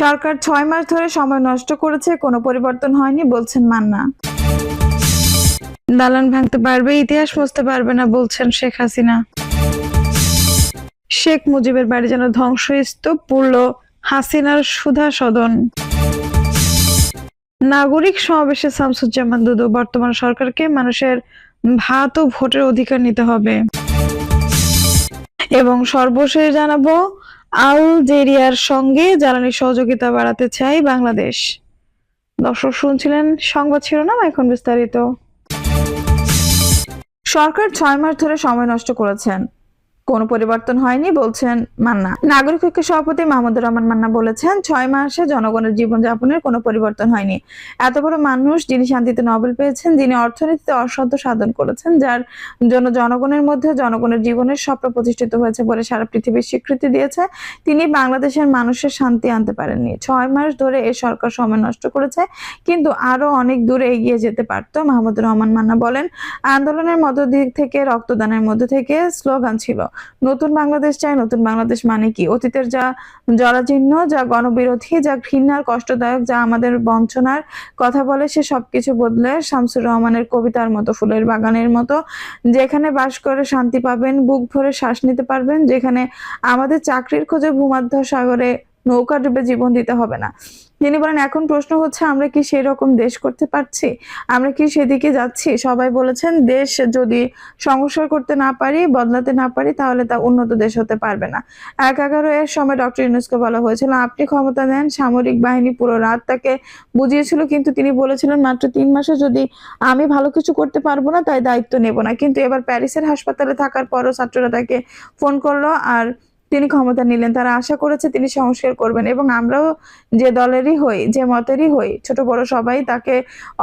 সরকার ছয় মাস ধরে সময় নষ্ট করেছে, কোনো পরিবর্তন হয়নি, বলছেন মান্না। দালান ভাঙতে পারবে, ইতিহাস মুছতে পারবে না, বলছেন শেখ হাসিনা। শেখ মুজিবের বাড়ি যেন ধ্বংসস্তূপ, পড়ল হাসিনার সুধা সদন। নাগরিক সমাবেশে শামসুজ্জামান দুদু, বর্তমান সরকারকে মানুষের ভাত ও ভোটের অধিকার নিতে হবে। এবং সর্বশেষ জানাব আলজেরিয়ার সঙ্গে জ্বালানি সহযোগিতা বাড়াতে চাই বাংলাদেশ। দর্শক শুনছিলেন সংবাদ শিরোনাম এখন বিস্তারিত। সরকার ছয় মাস ধরে সময় নষ্ট করেছেন। কোনো পরিবর্তন হয়নি বলছেন মান্না। নাগরিক ঐক্য সভাপতি মাহমুদুর রহমান মান্না বলেছেন, ছয় মাসে জনগণের জীবনযাপনের কোনো পরিবর্তন হয়নি। এত বড় মানুষ যিনি শান্তিতে নোবেল পেয়েছেন, যিনি অর্থনীতিতে অসাধ্য সাধন করেছেন, যার জন্য জনগণের মধ্যে জনগণের জীবনের স্বপ্ন প্রতিষ্ঠিত হয়েছে বলে সারা পৃথিবীর স্বীকৃতি দিয়েছে, তিনি বাংলাদেশের মানুষের শান্তি আনতে পারেননি। ছয় মাস ধরে এ সরকার সময় নষ্ট করেছে, কিন্তু আরও অনেক দূরে এগিয়ে যেতে পারত, মাহমুদুর রহমান মান্না বলেন। আন্দোলনের মধ্য দিক থেকে, রক্তদানের মধ্যে থেকে, স্লোগান ছিল নতুন বাংলাদেশ চাই, নতুন বাংলাদেশ মানে কি? অতীতের যা জরাজীর্ণ, যা গণবিরোধী, যা ঘৃণার, কষ্টদায়ক, যা আমাদের বঞ্চনার কথা বলে, সে সবকিছু বদলে শামসুর রহমানের কবিতার মতো, ফুলের বাগানের মতো, যেখানে বাস করে শান্তি পাবেন, বুক ভরে শ্বাস নিতে পারবেন, যেখানে আমাদের চাকরির খোঁজে ভূমাধ্য সাগরে নৌকা ডুবে জীবন দিতে হবে না। তিনি বলেন, এখন প্রশ্ন হচ্ছে, আমরা কি সেই রকম দেশ করতে পারছি? আমরা কি সেদিকে যাচ্ছি? সবাই বলেছেন, দেশ যদি সংস্কার করতে না পারি, বদলাতে না পারি, তাহলে তা উন্নত দেশ হতে পারবে না। এক এগারো এর সময় ডক্টর ইউনুসকে বলা হয়েছিল, আপনি ক্ষমতা নেন সামরিক বাহিনী পুরো রাত তাকে বুঝিয়েছিল, কিন্তু তিনি বলেছিলেন, মাত্র তিন মাসে যদি আমি ভালো কিছু করতে পারব না, তাই দায়িত্ব নেব না। কিন্তু এবার প্যারিসের হাসপাতালে থাকার পরও ছাত্ররা তাকে ফোন করল, আর তিনি ক্ষমতা নিলেন, তারা আশা করেছে তিনি সংস্কার করবেন এবং আমরাও যে দলেরই হই, যে মতেরই হই, ছোট বড় সবাই তাকে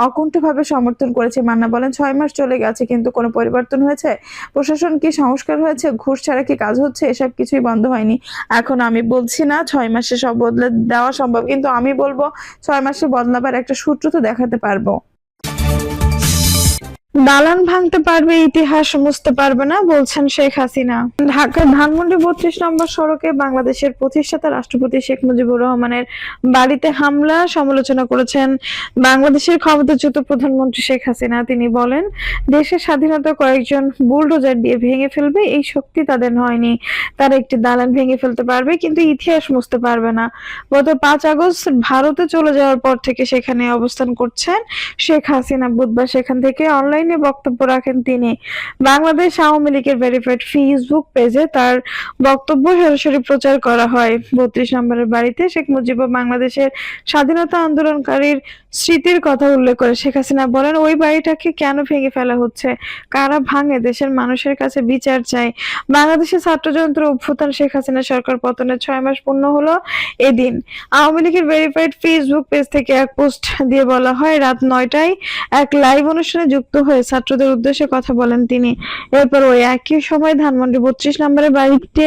অকুণ্ঠভাবে সমর্থন করেছে। মান্না বলেন, ছয় মাস চলে গেছে, কিন্তু কোনো পরিবর্তন হয়েছে? প্রশাসন কি সংস্কার হয়েছে? ঘুষ ছাড়া কি কাজ হচ্ছে? এসব কিছুই বন্ধ হয়নি। এখন আমি বলছি না, ছয় মাসে সব বদলে দেওয়া সম্ভব, কিন্তু আমি বলব, ছয় মাসে বদলাবার একটা সূত্র তো দেখাতে পারব। দালান ভাঙতে পারবে, ইতিহাস মুছতে পারবে না, বলছেন শেখ হাসিনা। ঢাকার ধানমন্ডি বত্রিশ নম্বর সড়কে বাংলাদেশের প্রতিষ্ঠাতা রাষ্ট্রপতি শেখ মুজিবুর রহমানের বাড়িতে হামলা সমালোচনা করেছেন বাংলাদেশের ক্ষমতাচ্যুত প্রধানমন্ত্রী শেখ হাসিনা। তিনি বলেন, দেশের স্বাধীনতা কয়েকজন বুলডোজার দিয়ে ভেঙে ফেলবে, এই শক্তি তাদের হয়নি। তারা একটি দালান ভেঙে ফেলতে পারবে, কিন্তু ইতিহাস মুছতে পারবে না। গত পাঁচ আগস্ট ভারতে চলে যাওয়ার পর থেকে সেখানে অবস্থান করছেন শেখ হাসিনা। বুধবার সেখান থেকে অনলাইনে বক্তব্য রাখেন তিনি। বাংলাদেশ আওয়ামী লীগের ভেরিফাইড ফেসবুক পেজে তার বক্তব্য সরাসরি প্রচার করা হয়। বত্রিশ নম্বরের বাড়িতে শেখ মুজিব বাংলাদেশের স্বাধীনতা আন্দোলনকারীর স্মৃতির কথা উল্লেখ করে শেখ হাসিনা বলেন, ওই বাড়িটাকে কেন ভেঙে ফেলা হচ্ছে? কারা ভাঙে? দেশের মানুষের কাছে বিচার চাই। বাংলাদেশের ছাত্রযন্ত্র অভ্যুত্থান শেখ হাসিনা সরকার পতনের ছয় মাস পূর্ণ হলো এদিন। আওয়ামী লীগের ভেরিফাইড ফেসবুক পেজ থেকে এক পোস্ট দিয়ে বলা হয়, রাত নয়টায় এক লাইভ অনুষ্ঠানে যুক্ত হয়ে ছাত্রদের উদ্দেশ্যে কথা বলেন তিনি। এরপর ওই একই সময় ধানমন্ডি বত্রিশ নম্বরের বাড়িতে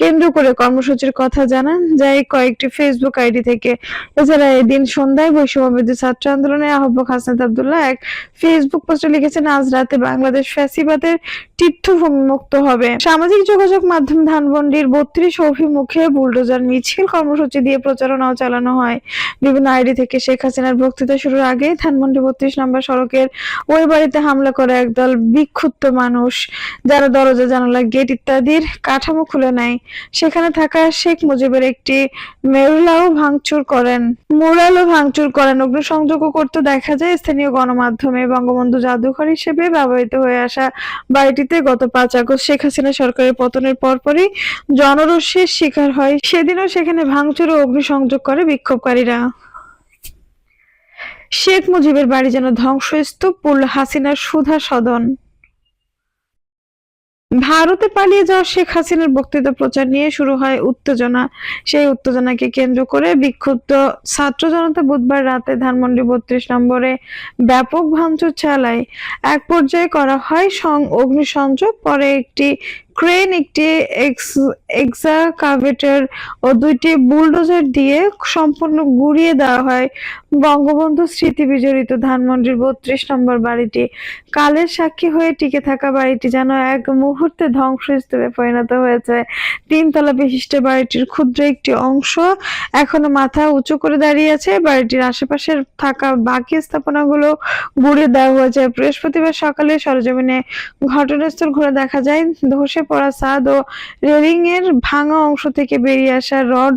কেন্দ্র করে কর্মসূচির কথা জানান যায় কয়েকটি ফেসবুক আইডি থেকে। এছাড়া এদিন সন্ধ্যায় বৈষম্যবিরোধী ছাত্র আন্দোলনের আহ্বায়ক হাসনাত আব্দুল্লাহ এক ফেসবুক পোস্টে লিখেছেন, আজ রাতে বাংলাদেশ ফ্যাসিবাদের তীর্থভূমি মুক্ত হবে। সামাজিক যোগাযোগ মাধ্যম ধানমন্ডির বত্রিশ অভিমুখে বুলডোজার মিছিল কর্মসূচি দিয়ে প্রচারণাও চালানো হয়। বিভিন্ন আইডি থেকে শেখ হাসিনার বক্তৃতা শুরুর আগে ধানমন্ডি বত্রিশ নম্বর সড়কের ওই বাড়িতে হামলা করে একদল বিক্ষুব্ধ মানুষ যারা দরজা, জানালা গেট ইত্যাদির কাঠামো খুলে নেয়। সেখানে থাকা শেখ মুজিবের একটি মেরুলাও ভাঙচুর করেন। মুরালও ভাঙচুর করেন। অগ্নিসংযোগও করতে দেখা যায় স্থানীয় গণমাধ্যমে। বঙ্গবন্ধু জাদুঘর হিসেবে ব্যবহৃত হয়ে আসা বাড়িটিতে গত পাঁচ আগস্ট শেখ হাসিনা সরকারের পতনের পরপরই জনরোষের শিকার হয়। সেদিনও সেখানে ভাঙচুর ও অগ্নিসংযোগ করে বিক্ষোভকারীরা। শেখ মুজিবের বাড়ি যেন ধ্বংসস্তূপ পড়ল হাসিনার সুধা সদন। ভারতে পালিয়ে যাওয়া শেখ হাসিনার বক্তৃতা প্রচার নিয়ে শুরু হয় উত্তেজনা। সেই উত্তেজনাকে কেন্দ্র করে বিক্ষুব্ধ ছাত্র জনতা বুধবার রাতে ধানমন্ডি বত্রিশ নম্বরে ব্যাপক ভাঙচুর চালায়। এক পর্যায়ে করা হয় সং, অগ্নিসংযোগ, পরে একটি ক্রেন একটি এক্সাকাভেটর ও দুইটি বুলডোজার দিয়ে সম্পূর্ণ গুড়িয়ে দেওয়া হয়। বঙ্গবন্ধু স্মৃতি বিজড়িত ধানমন্ডির বত্রিশ নম্বর বাড়িটি কালের সাক্ষী হয়ে টিকে থাকা বাড়িটি যেন এক মুহূর্তে ধ্বংসস্তূপে পরিণত হয়েছে। তিনতলা বিশিষ্ট বাড়িটির ক্ষুদ্র একটি অংশ এখনও মাথা উঁচু করে দাঁড়িয়ে আছে। বাড়িটির আশেপাশের থাকা বাকি স্থাপনাগুলো গুড়িয়ে দেওয়া হয়েছে। বৃহস্পতিবার সকালে সরজমিনে ঘটনাস্থল ঘুরে দেখা যায়। ধসে পড়া ছাদ ও রেলিং এর ভাঙা অংশ থেকে বেরিয়ে আসা রড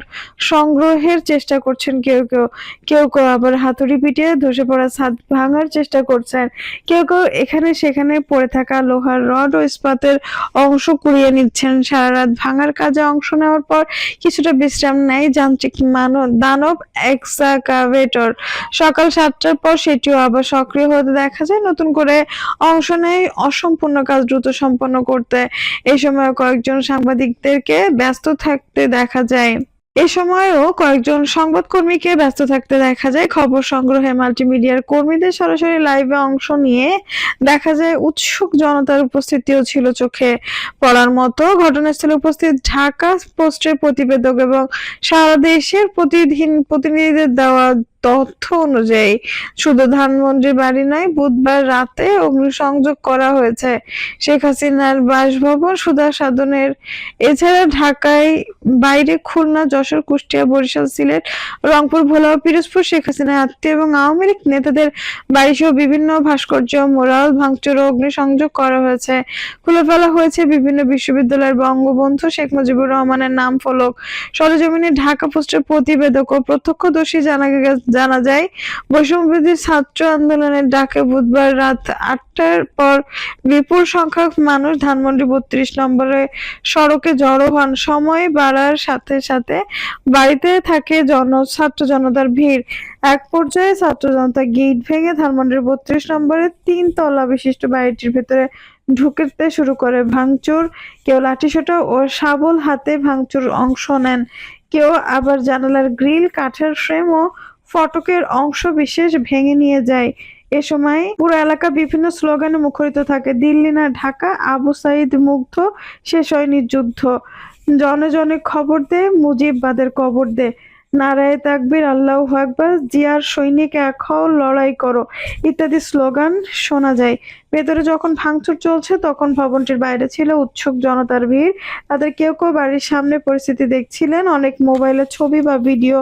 সংগ্রহের চেষ্টা করছেন কেউ কেউ কেউ কেউ আবার হাতুড়ি পিটিয়ে ধসে পড়া ছাদ ভাঙার চেষ্টা করছেন। কেউ কেউ এখানে সেখানে পড়ে থাকা লোহার রড ও ইস্পাতের অংশ কুড়িয়ে নিচ্ছেন। সারা রাত ভাঙার কাজে অংশ নেওয়ার পর কিছুটা বিশ্রাম নেয় যান্ত্রিক মানব দানব এক্সাকাভেটর। সকাল সাতটার পর সেটিও আবার সক্রিয় হতে দেখা যায়। নতুন করে অংশ নেয় অসম্পূর্ণ কাজ দ্রুত সম্পন্ন করতে। সময় কয়েকজন সাংবাদিকদেরকে ব্যস্ত থাকতে দেখা যায়। এ সময়ও কয়েকজন সংবাদকর্মীকে ব্যস্ত থাকতে দেখা যায়। খবর সংগ্রহে মাল্টিমিডিয়ার কর্মীদের সরাসরি লাইভে অংশ নিয়ে দেখা যায় উৎসুক জনতার উপস্থিতিও ছিল চোখে পড়ার মতো। ঘটনাস্থলে উপস্থিত ঢাকা পোস্টের প্রতিবেদক এবং সারা দেশের প্রতিদিন প্রতিনিধিদের দেওয়া তথ্য অনুযায়ী শুধু ধানমন্ডির বাড়ি নয় বুধবার রাতে অগ্নিসংযোগ করা হয়েছে। শেখ হাসিনার বাসভবন সুধা সাধনের এছাড়া ঢাকায় বাইরে খুলনা, যশোর, কুষ্টিয়া, বরিশাল, সিলেট, রংপুর ভোলা ও পিরোজপুর, শেখ হাসিনার আত্মীয় এবং আওয়ামী লীগ নেতাদের বাড়িসহ বিভিন্ন ভাস্কর্য মোরাল ভাঙচুর ও অগ্নিসংযোগ করা হয়েছে। খুলে ফেলা হয়েছে বিভিন্ন বিশ্ববিদ্যালয়ের বঙ্গবন্ধু শেখ মুজিবুর রহমানের নাম ফলক। সরজমিনে ঢাকা পোস্টের প্রতিবেদক ও প্রত্যক্ষদর্শী জানা গে- জানা যায়, বৈষম্যবিরোধী ছাত্র আন্দোলনের ডাকে বুধবার রাত আটটার পর বিপুল সংখ্যক মানুষ ধানমন্ডি বত্রিশ নম্বরে সড়কে জড়ো হন। সময় বাড়ার সাথে সাথে বাড়িতে থাকে জন, ছাত্র জনতার ভিড়। এক পর্যায়ে ছাত্র জনতা গেট ভেঙে ধানমন্ডির বত্রিশ নম্বরের তিন তলা বিশিষ্ট বাড়িটির ভেতরে ঢুকতে শুরু করে। ভাঙচুর, কেউ লাঠিসোঁটা ও শাবল হাতে ভাঙচুর অংশ নেন। কেউ আবার জানালার গ্রিল, কাঠের ফ্রেম ও ফটকের অংশ বিশেষ ভেঙে নিয়ে যায়। এ সময় পুরো এলাকা বিভিন্ন স্লোগানে মুখরিত থাকে। দিল্লি না ঢাকা, আবু সাইদ মুগ্ধ, শেষ হয়নি যুদ্ধ জনে জনে খবর দে, মুজিববাদের কবর দে। নারায় তাকবীর, আল্লাহ আকবার, জিয়ার সৈনিক এক হও, লড়াই করো। ইত্যাদি স্লোগান শোনা যায়। ভেতরে যখন ভাঙচুর চলছে, তখন ভবনটির বাইরে ছিল উৎসুক জনতার ভিড়। তাদের কেউ কেউ বাড়ির সামনে পরিস্থিতি দেখছিলেন। অনেক মোবাইলে ছবি বা ভিডিও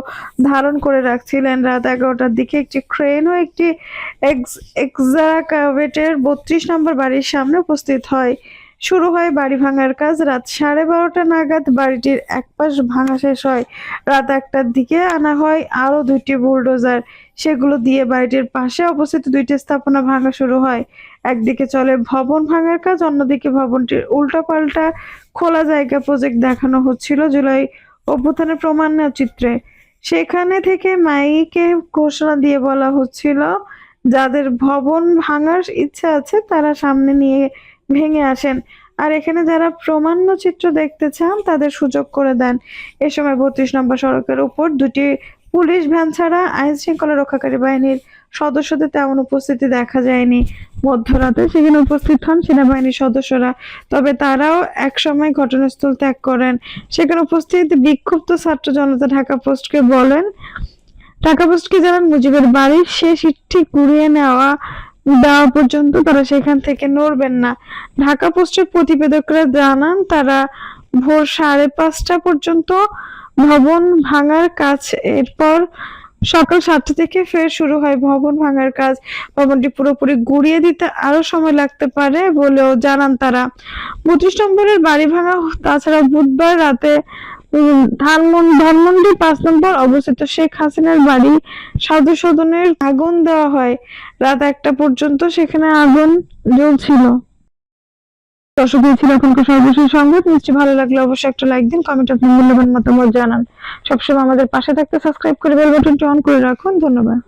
ধারণ করে রাখছিলেন। রাত এগারোটার দিকে একটি ক্রেন ও একটি এক্সাকাভেটের বত্রিশ নম্বর বাড়ির সামনে উপস্থিত হয়। শুরু হয় বাড়ি ভাঙার কাজ। রাত সাড়ে বারোটা নাগাদ বাড়িটির এক পাশ ভাঙা শেষ হয়। রাত একটার দিকে আনা হয় আরও দুইটি বুলডোজার। সেগুলো দিয়ে বাড়িটির পাশে অবস্থিত দুইটি স্থাপনা ভাঙা শুরু হয়। একদিকে চলে ভবন ভাঙার কাজ, অন্যদিকে ভবনটির উল্টাপাল্টা খোলা জায়গা প্রজেক্ট দেখানো হচ্ছিল জুলাই অভ্যুত্থানের প্রমাণ চিত্রে। সেখানে থেকে মাইকে ঘোষণা দিয়ে বলা হচ্ছিল, যাদের ভবন ভাঙার ইচ্ছা আছে তারা সামনে নিয়ে ভেঙে আসেন। আর এখানে যারা প্রমাণ্য চিত্র দেখতে চান, তাদের সুযোগ করে দেন। এ সময় বত্রিশ নম্বর সড়কের উপর দুটি পুলিশ ভ্যান ছাড়া আইন শৃঙ্খলা রক্ষাকারী বাহিনীর সদস্যদের তেমন উপস্থিতি দেখা যায়নি। মধ্যরাতে সেখানে উপস্থিত হন সেনাবাহিনীর সদস্যরা, তবে তারাও একসময় ঘটনাস্থল ত্যাগ করেন। সেখানে উপস্থিত বিক্ষুব্ধ ছাত্র জনতা ঢাকা পোস্টকে বলেন, ঢাকা পোস্টকে জানান, মুজিবের বাড়ির শেষ ইটটি কুড়িয়ে নেওয়া দেওয়া পর্যন্ত তারা সেখান থেকে নড়বেন না। ঢাকা পোস্টের প্রতিবেদকরা জানান, তারা ভোর সাড়ে পাঁচটা পর্যন্ত ভবন ভাঙার কাজ, এরপর সকাল সাতটা থেকে ফের শুরু হয় ভবন ভাঙার কাজ। ভবনটি পুরোপুরি গুড়িয়ে দিতে আরও সময় লাগতে পারে বলেও জানান তারা। বত্রিশ নম্বরের বাড়ি ভাঙা, তাছাড়া বুধবার রাতে ধানমন্ডি পাঁচ নম্বর অবস্থিত শেখ হাসিনার বাড়ি সাধু সদনের আগুন দেওয়া হয়। রাত একটা পর্যন্ত সেখানে আগুন জ্বলছিল। দর্শক এই ছিল এখনকার সর্বশেষ সংবাদ। নিশ্চয়ই ভালো লাগলে অবশ্যই একটা লাইক দিন কমেন্ট আপনার মূল্যবান মতামত জানান। সবসময় আমাদের পাশে থাকতে সাবস্ক্রাইব করে বেল বাটনটি অন করে রাখুন। ধন্যবাদ।